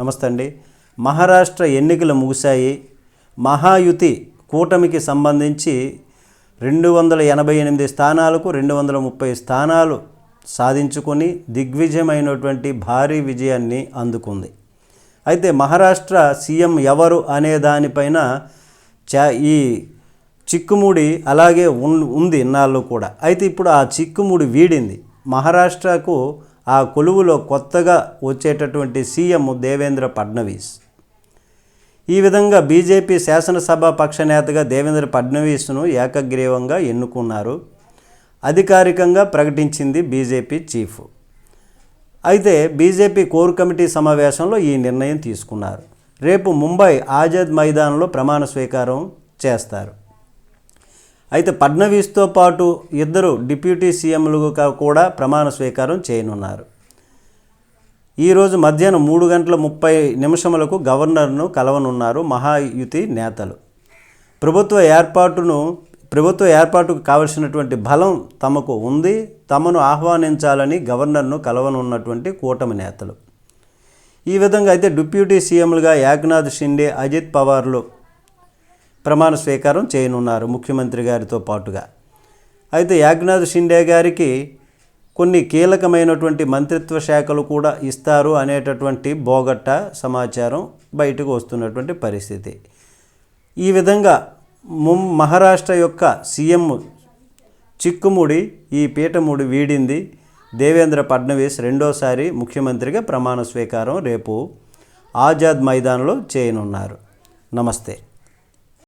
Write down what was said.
నమస్తే అండి. మహారాష్ట్ర ఎన్నికలు ముగిశాయి. మహాయుతి కూటమికి సంబంధించి రెండు వందల ఎనభై ఎనిమిది స్థానాలకు రెండు వందల ముప్పై స్థానాలు సాధించుకొని దిగ్విజయమైనటువంటి భారీ విజయాన్ని అందుకుంది. అయితే మహారాష్ట్ర సీఎం ఎవరు అనే దానిపైన చా ఈ చిక్కుముడి అలాగే ఉంది ఇన్నాళ్ళు కూడా. అయితే ఇప్పుడు ఆ చిక్కుముడి వీడింది. మహారాష్ట్రకు ఆ కొలువులో కొత్తగా వచ్చేటటువంటి సీఎం దేవేంద్ర ఫడ్నవీస్. ఈ విధంగా బీజేపీ శాసనసభ పక్ష నేతగా దేవేంద్ర ఫడ్నవీస్ను ఏకగ్రీవంగా ఎన్నుకున్నారు. అధికారికంగా ప్రకటించింది బీజేపీ చీఫ్. అయితే బీజేపీ కోర్ కమిటీ సమావేశంలో ఈ నిర్ణయం తీసుకున్నారు. రేపు ముంబై ఆజాద్ మైదానంలో ప్రమాణ స్వీకారం చేస్తారు. అయితే ఫడ్నవీస్తో పాటు ఇద్దరు డిప్యూటీ సీఎంలుగా కూడా ప్రమాణ స్వీకారం చేయనున్నారు. ఈరోజు మధ్యాహ్నం మూడు గంటల ముప్పై నిమిషములకు గవర్నర్ను కలవనున్నారు మహాయుతి నేతలు. ప్రభుత్వ ఏర్పాటును ప్రభుత్వ ఏర్పాటుకు కావలసినటువంటి బలం తమకు ఉంది తమను ఆహ్వానించాలని గవర్నర్ను కలవనున్నటువంటి కూటమి నేతలు. ఈ విధంగా అయితే డిప్యూటీ సీఎంలుగా ఏక్నాథ్ షిండే అజిత్ పవార్లు ప్రమాణ స్వీకారం చేయనున్నారు ముఖ్యమంత్రి గారితో పాటుగా. అయితే యాజ్ఞాథ్ షిండే గారికి కొన్ని కీలకమైనటువంటి మంత్రిత్వ శాఖలు కూడా ఇస్తారు అనేటటువంటి బోగట్ట సమాచారం బయటకు వస్తున్నటువంటి పరిస్థితి. ఈ విధంగా ముం మహారాష్ట్ర యొక్క సీఎం చిక్కుముడి ఈ పీఠముడి వీడింది. దేవేంద్ర ఫడ్నవీస్ రెండోసారి ముఖ్యమంత్రిగా ప్రమాణ స్వీకారం రేపు ఆజాద్ మైదానంలో చేయనున్నారు. నమస్తే.